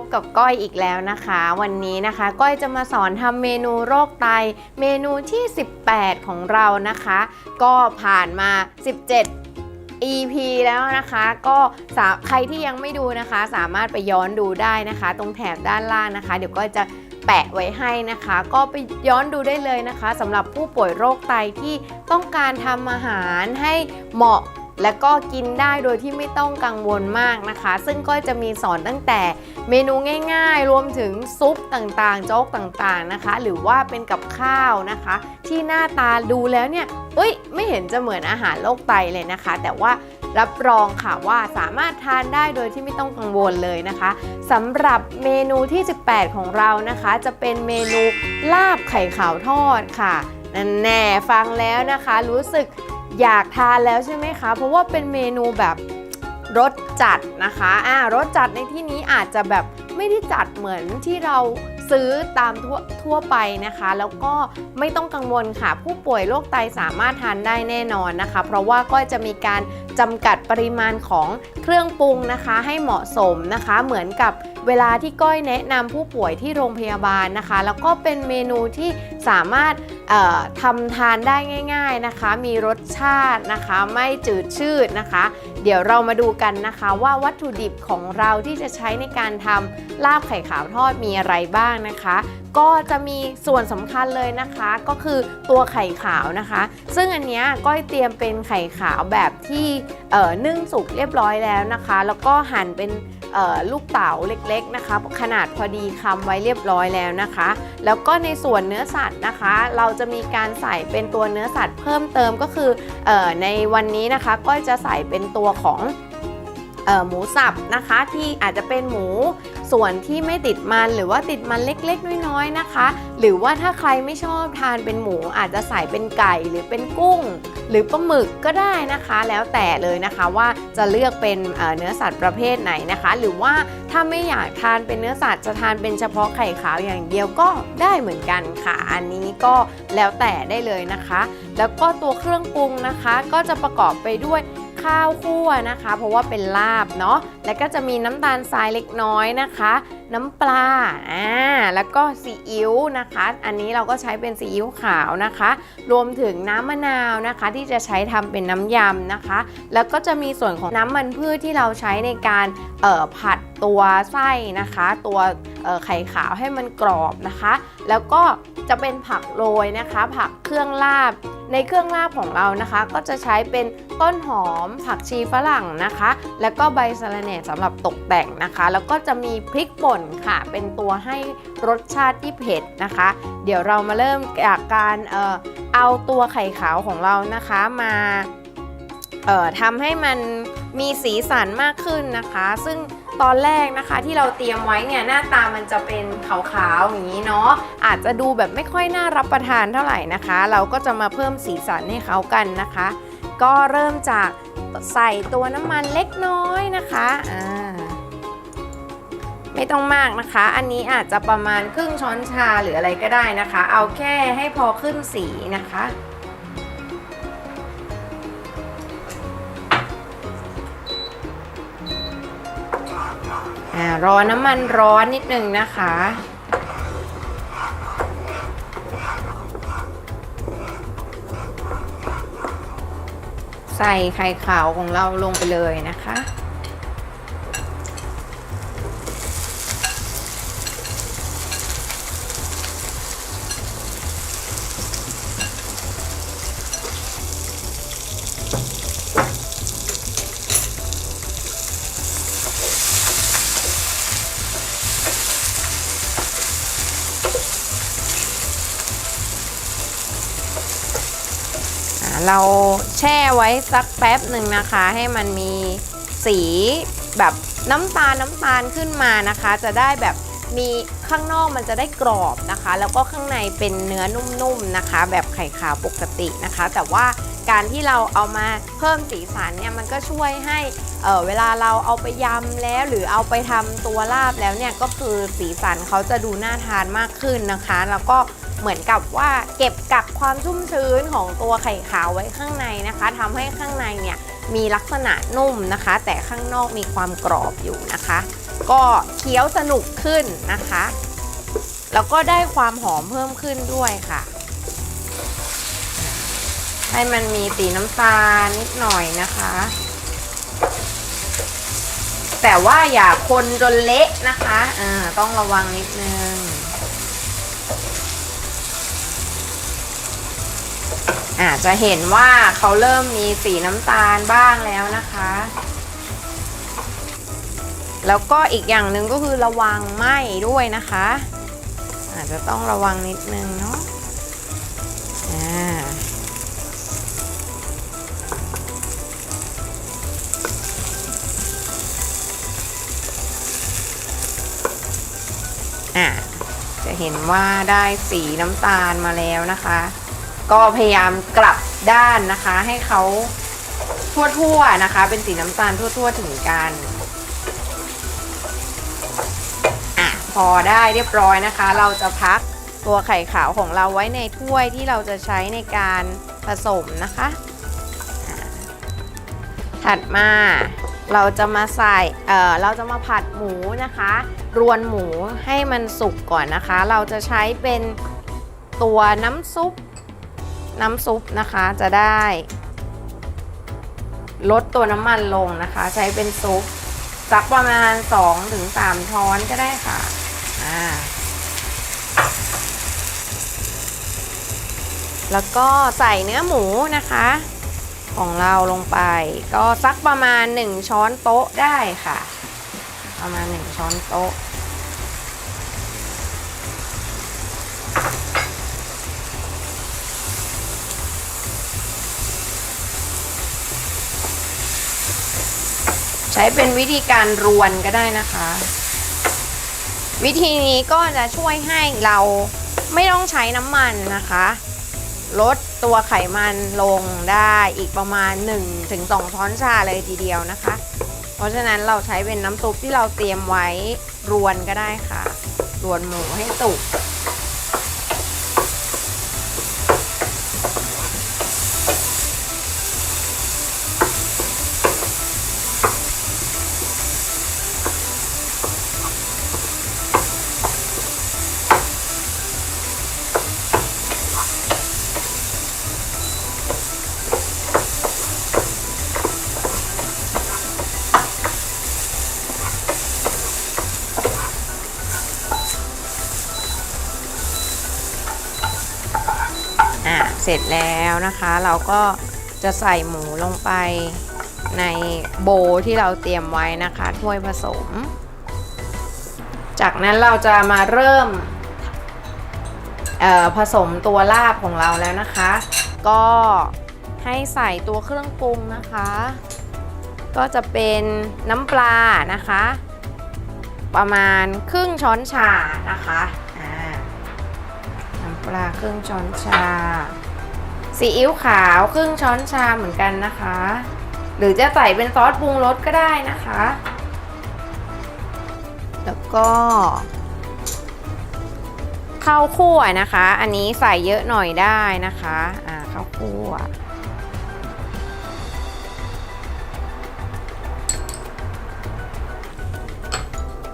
บกับก้อยอีกแล้วนะคะ วันนี้นะคะก้อยจะมาสอนทำเมนูโรคไต เมนูที่ 18 ของเรานะคะ ก็ผ่านมา 17 EP แล้วนะคะก็ใครที่ยังไม่ดูนะคะ สามารถไปย้อนดูได้นะคะ ตรงแถบด้านล่างนะคะ เดี๋ยวก็จะแปะไว้ให้นะคะ ก็ไปย้อนดูได้เลยนะคะสำหรับผู้ป่วยโรคไตที่ต้องการทำอาหารให้เหมาะ และก็กินได้โดยที่ไม่ต้องกังวลมากนะคะ ซึ่งก็จะมีสอนตั้งแต่เมนูง่าย ๆ รวมถึงซุปต่างๆ โจ๊กต่างๆนะคะ หรือว่าเป็นกับข้าวนะคะ ที่หน้าตาดูแล้วเนี่ยเอ้ย ไม่เห็นจะเหมือนอาหารโรคไตเลยนะคะ แต่ว่ารับรองค่ะว่าสามารถทานได้โดยที่ไม่ต้องกังวลเลยนะคะสำหรับเมนูที่ 18 ของเรานะคะ จะเป็นเมนูลาบไข่ขาวทอดค่ะนั่นแน่ฟังแล้วนะคะ รู้สึก อยากทานแล้วใช่ไหมคะ เพราะว่าเป็นเมนูแบบรสจัดนะคะอ่ารสจัดในที่นี้อาจจะแบบไม่ได้จัดเหมือนที่เราซื้อตามทั่วทั่วไปนะคะ แล้วก็ไม่ต้องกังวลค่ะ ผู้ป่วยโรคไตสามารถทานได้แน่นอนนะคะ เพราะว่าก็จะมีการ จำกัดปริมาณของเครื่องปรุงนะคะให้เหมาะสมนะคะ เหมือนกับเวลาที่ก้อยแนะนำผู้ป่วยที่โรงพยาบาลนะคะ แล้วก็เป็นเมนูที่สามารถทำทานได้ง่าย ๆนะคะ มีรสชาตินะคะ ไม่จืดชืดนะคะ เดี๋ยวเรามาดูกันนะคะว่าวัตถุดิบของเราที่จะใช้ในการทำลาบไข่ขาวทอดมีอะไรบ้างนะคะ ก็จะมีส่วนสำคัญเลยนะคะ ก็คือตัวไข่ขาวนะคะ ซึ่งอันนี้ก้อยเตรียมเป็นไข่ขาวแบบที่นึ่งสุกเรียบร้อยแล้วนะคะ แล้วก็หั่นเป็นลูกเต๋าเล็กๆนะคะ ขนาดพอดีคำไว้เรียบร้อยแล้วนะคะ แล้วก็ในส่วนเนื้อสัตว์นะคะ เราจะมีการใส่เป็นตัวเนื้อสัตว์เพิ่มเติมก็คือออในวันนี้นะคะก็จะใส่เป็นตัวของหมูสับนะคะที่อาจจะเป็นหมู ส่วนที่ไม่ติดมันหรือว่าติดมันเล็กๆ น้อยๆนะคะ หรือว่าถ้าใครไม่ชอบทานเป็นหมูอาจจะใส่เป็นไก่หรือเป็นกุ้ง หรือปลาหมึกก็ได้นะคะ แล้วแต่เลยนะคะว่าจะเลือกเป็นเอ่อเนื้อสัตว์ประเภทไหนนะคะ หรือว่าถ้าไม่อยากทานเป็นเนื้อสัตว์จะทานเป็นเฉพาะไข่ขาวอย่างเดียวก็ได้เหมือนกันค่ะ อันนี้ก็แล้วแต่ได้เลยนะคะ แล้วก็ตัวเครื่องปรุงนะคะ ก็จะประกอบไปด้วย ข้าวคั่วนะคะ เพราะว่าเป็นลาบเนาะแล้วก็จะมีน้ำตาลทรายเล็กน้อยนะคะ น้ำปลาอ่าแล้วก็ซีอิ๊วนะคะ อันนี้เราก็ใช้เป็นซีอิ๊วขาวนะคะ รวมถึงน้ำมะนาวนะคะ ที่จะใช้ทำเป็นน้ำยำนะคะ แล้วก็จะมีส่วนของน้ำมันพืชที่เราใช้ในการเอ่อผัด ตัวไส้นะคะ ตัวไข่ขาวให้มันกรอบนะคะ แล้วก็จะเป็นผักโรยนะคะ ผักเครื่องลาบ ในเครื่องลาบของเรานะคะ ก็จะใช้เป็นต้นหอม ผักชีฝรั่งนะคะ แล้วก็ใบสะระแหน่สำหรับตกแต่งนะคะ แล้วก็จะมีพริกป่นค่ะ เป็นตัวให้รสชาติที่เผ็ดนะคะ เดี๋ยวเรามาเริ่มจากการเออเอาตัวไข่ขาวของเรานะคะมาทำให้มันมีสีสันมากขึ้นนะคะ ซึ่ง ตอนแรกนะคะที่เราเตรียมไว้เนี่ยหน้าตามันจะเป็นขาวๆอย่างนี้เนาะอาจจะดูแบบไม่ค่อยน่ารับประทานเท่าไหร่นะคะ เราก็จะมาเพิ่มสีสันให้เขากันนะคะ ก็เริ่มจากใส่ตัวน้ำมันเล็กน้อยนะคะอ่าไม่ต้องมากนะคะ อันนี้อาจจะประมาณครึ่งช้อนชาหรืออะไรก็ได้นะคะ เอาแค่ให้พอขึ้นสีนะคะ อ่ารอน้ำมันร้อนนิดนึงนะคะ ใส่ไข่ขาวของเราลงไปเลยนะคะ เราแช่ไว้สักแป๊บหนึ่งนะคะ ให้มันมีสีแบบน้ำตาลน้ำตาลขึ้นมานะคะ จะได้แบบมีข้างนอกมันจะได้กรอบนะคะ แล้วก็ข้างในเป็นเนื้อนุ่มๆนะคะ แบบไข่ขาวปกตินะคะ แต่ว่าการที่เราเอามาเพิ่มสีสันเนี่ยมันก็ช่วยให้ เเวลาเราเอาไปยำแล้ว หรือเอาไปทำตัวลาบแล้วเนี่ยก็คือสีสันเขาจะดูน่าทานมากขึ้นนะคะ แล้วก็เหมือนกับว่าเก็บกักความชุ่มชื้นของตัวไข่ขาวไว้ข้างในนะคะทำให้ข้างในเนี่ยมีลักษณะนุ่มนะคะ แต่ข้างนอกมีความกรอบอยู่นะคะ ก็เคี้ยวสนุกขึ้นนะคะ แล้วก็ได้ความหอมเพิ่มขึ้นด้วยค่ะ ให้มันมีสีน้ำตาลนิดหน่อยนะคะ แต่ว่าอย่าคนจนเละนะคะอ่าต้องระวังนิดนึง อาจจะเห็นว่าเขาเริ่มมีสีน้ำตาลบ้างแล้วนะคะ แล้วก็อีกอย่างหนึ่งก็คือระวังไหม้ด้วยนะคะ อาจจะต้องระวังนิดนึงเนาะ อะจะเห็นว่าได้สีน้ำตาลมาแล้วนะคะ ก็พยายามกลับด้านนะคะ ให้เขาทั่วๆนะคะ เป็นสีน้ำตาลทั่ว ๆ ถึงกันอะพอได้เรียบร้อยนะคะ เราจะพักตัวไข่ขาวของเราไว้ในถ้วยที่เราจะใช้ในการผสมนะคะอะถัดมา เราจะมาใส่เอ่อเราจะมาผัดหมูนะคะ รวนหมูให้มันสุกก่อนนะคะ เราจะใช้เป็นตัวน้ำซุป น้ำซุปนะคะจะได้ลดตัวน้ำมันลงนะคะ ใช้เป็นซุปสักประมาณ 2-3 ช้อนก็ได้ค่ะอ่าแล้วก็ใส่เนื้อหมูนะคะ ของเราลงไป ก็สักประมาณ 1 ช้อนโต๊ะได้ค่ะ ประมาณ 1 ช้อนโต๊ะ ใช้เป็นวิธีการรวนก็ได้นะคะ วิธีนี้ก็จะช่วยให้เราไม่ต้องใช้น้ำมันนะคะ ลด ตัวไขมันลงได้อีกประมาณ 1-2 ช้อนชาเลยทีเดียวนะคะ เพราะฉะนั้นเราใช้เป็นน้ำซุปที่เราเตรียมไว้รวนก็ได้ค่ะ รวนหมูให้สุก เสร็จแล้วนะคะ เราก็จะใส่หมูลงไปในโบที่เราเตรียมไว้นะคะถ้วยผสม จากนั้นเราจะมาเริ่มผสมตัวลาบของเราแล้วนะคะ ก็ให้ใส่ตัวเครื่องปรุงนะคะ ก็จะเป็นน้ำปลานะคะ ประมาณครึ่งช้อนชานะคะน้ำปลาครึ่งช้อนชา ซีอิ๊วขาวครึ่งช้อนชาเหมือนกันนะคะ หรือจะใส่เป็นซอสปรุงรสก็ได้นะคะ แล้วก็ข้าวคั่วนะคะ อันนี้ใส่เยอะหน่อยได้นะคะ อ่าข้าวคั่ว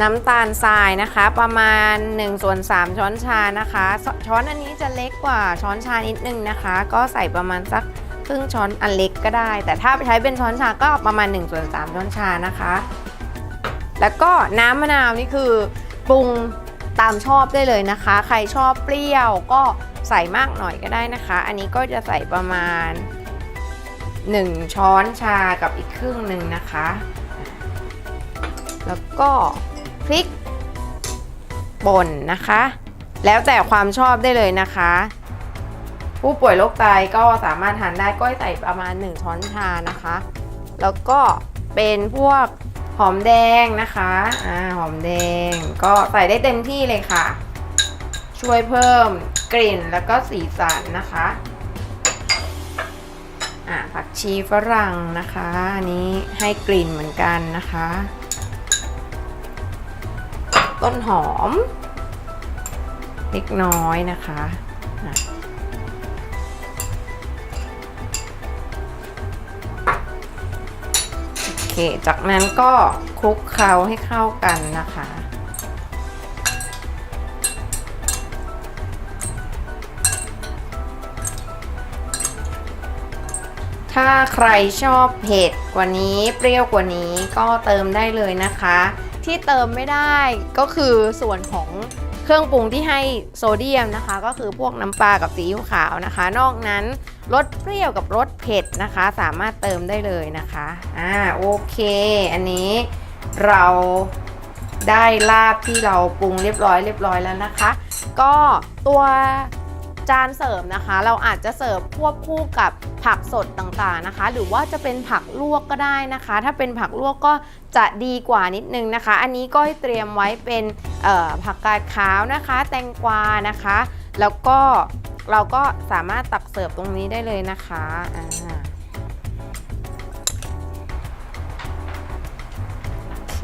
น้ำตาลทรายนะคะ ประมาณ1ส่วน3ช้อนชานะคะ ช้อนอันนี้จะเล็กกว่าช้อนชานิดนึงนะคะ ก็ใส่ประมาณสักครึ่งช้อนอันเล็กก็ได้ แต่ถ้าใช้เป็นช้อนชาก็ประมาณ1ส่วน3ช้อนชานะคะ แล้วก็น้ำมะนาวนี่คือปรุงตามชอบได้เลยนะคะ ใครชอบเปรี้ยวก็ใส่มากหน่อยก็ได้นะคะ อันนี้ก็จะใส่ประมาณ 1 ช้อนชากับอีกครึ่งหนึ่งนะคะ แล้วก็ พริกป่นนะคะ แล้วแต่ความชอบได้เลยนะคะ ผู้ป่วยโรคไตก็สามารถทานได้ก็ใส่ประมาณ 1 ช้อนชานะคะ แล้วก็เป็นพวกหอมแดงนะคะอ่าหอมแดงก็ใส่ได้เต็มที่เลยค่ะ ช่วยเพิ่มกลิ่นแล้วก็สีสันนะคะอ่าผักชีฝรั่งนะคะอันนี้ให้กลิ่นเหมือนกันนะคะ ต้นหอม เล็กน้อยนะคะโอเค จากนั้นก็คลุกเคล้าให้เข้ากันนะคะถ้าใครชอบเผ็ดกว่านี้เปรี้ยวกว่านี้ก็เติมได้เลยนะคะ ที่เติมไม่ได้ก็คือส่วนของเครื่องปรุงที่ให้โซเดียมนะคะ ก็คือพวกน้ำปลากับซีอิ๊วขาวนะคะ นอกนั้นรสเปรี้ยวกับรสเผ็ดนะคะ สามารถเติมได้เลยนะคะอ่าโอเค อันนี้เราได้ลาบที่เราปรุงเรียบร้อยเรียบร้อยแล้วนะคะ ก็ตัว จานเสิร์ฟนะคะ เราอาจจะเสิร์ฟควบคู่กับผักสดต่างๆนะคะ หรือว่าจะเป็นผักลวกก็ได้นะคะ ถ้าเป็นผักลวกก็จะดีกว่านิดนึงนะคะ อันนี้ก็เตรียมไว้เป็นผักกาดขาวนะคะ แตงกวานะคะ แล้วก็เราก็สามารถตักเสิร์ฟตรงนี้ได้เลยนะคะโอเค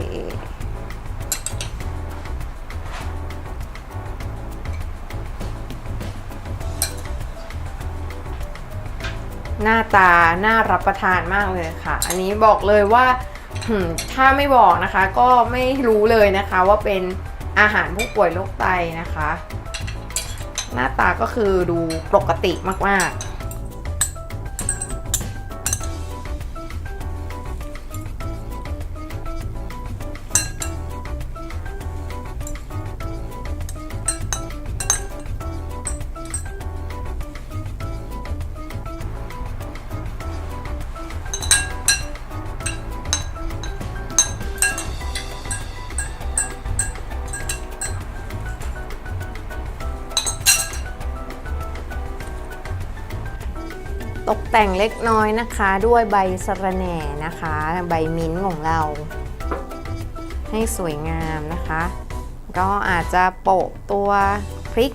หน้าตาน่ารับประทานมากเลยค่ะ อันนี้บอกเลยว่าถ้าไม่บอกนะคะ ก็ไม่รู้เลยนะคะว่าเป็นอาหารผู้ป่วยโรคไตนะคะ หน้าตาก็คือดูปกติมากๆ ตกแต่งเล็กน้อยนะคะ ด้วยใบสะระแหน่นะคะ ใบมิ้นท์ของเรา ให้สวยงามนะคะ ก็อาจจะโปะตัวพริก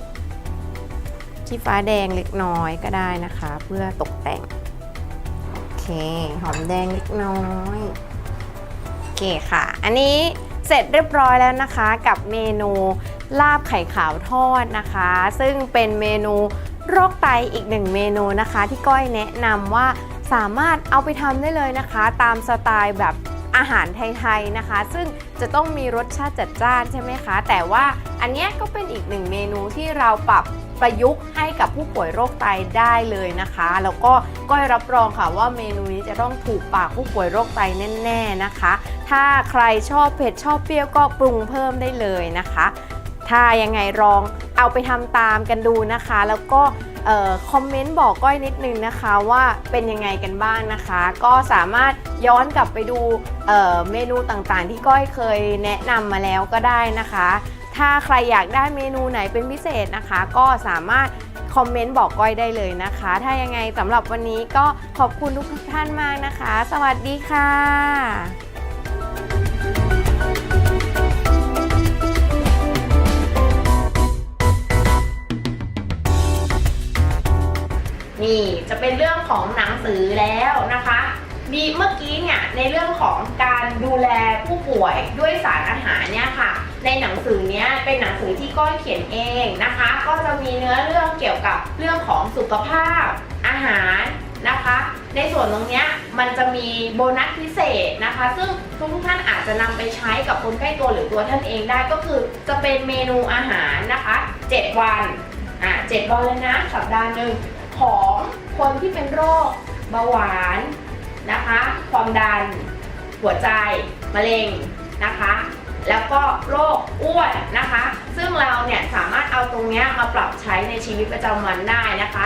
ชี้ฟ้าแดงเล็กน้อยก็ได้นะคะ เพื่อตกแต่ง โอเค หอมแดงเล็กน้อยโอเคค่ะ อันนี้เสร็จเรียบร้อยแล้วนะคะกับเมนูลาบไข่ขาวทอดนะคะ ซึ่งเป็นเมนู โรคไตอีกหนึ่งเมนูนะคะ ที่ก้อยแนะนำว่าสามารถเอาไปทำได้เลยนะคะ ตามสไตล์แบบอาหารไทยๆนะคะ ซึ่งจะต้องมีรสชาติจัดจ้านใช่ไหมคะ แต่ว่าอันนี้ก็เป็นอีกหนึ่งเมนูที่เราปรับประยุกต์ให้กับผู้ป่วยโรคไตได้เลยนะคะ แล้วก็ก้อยรับรองค่ะว่าเมนูนี้จะต้องถูกปากผู้ป่วยโรคไตแน่ ๆนะคะ ถ้าใครชอบเผ็ดชอบเปรี้ยวก็ปรุงเพิ่มได้เลยนะคะ ถ้ายังไงลองเอาไปทำตามกันดูนะคะ แล้วก็คอมเมนต์บอกก้อยนิดนึงนะคะว่าเป็นยังไงกันบ้างนะคะ ก็สามารถย้อนกลับไปดูเเมนูต่างๆ ที่ก้อยเคยแนะนำมาแล้วก็ได้นะคะ ถ้าใครอยากได้เมนูไหนเป็นพิเศษนะคะ ก็สามารถคอมเมนต์บอกก้อยได้เลยนะคะ ถ้ายังไงสำหรับวันนี้ก็ขอบคุณทุกท่านมากนะคะ สวัสดีค่ะ จะเป็นเรื่องของหนังสือแล้วนะคะดีเมื่อกี้เนี่ยในเรื่องของการดูแลผู้ป่วยด้วยสารอาหารเนี่ยค่ะ ในหนังสือเนี้ยเป็นหนังสือที่ก้อยเขียนเองนะคะ ก็จะมีเนื้อเรื่องเกี่ยวกับเรื่องของสุขภาพอาหารนะคะ ในส่วนตรงเนี้ยมันจะมีโบนัสพิเศษนะคะ ซึ่งทุกท่านอาจจะนำไปใช้กับคนใกล้ตัวหรือตัวท่านเองได้ก็คือจะเป็นเมนูอาหารนะคะ 7 วันอะ7วันเลยนะสัปดาห์หนึ่ง ของคนที่เป็นโรคเบาหวานนะคะ ความดัน หัวใจ มะเร็งนะคะ แล้วก็โรคอ้วนนะคะ ซึ่งเราเนี่ยสามารถเอาตรงเนี้ยมาปรับใช้ในชีวิตประจำวันได้นะคะ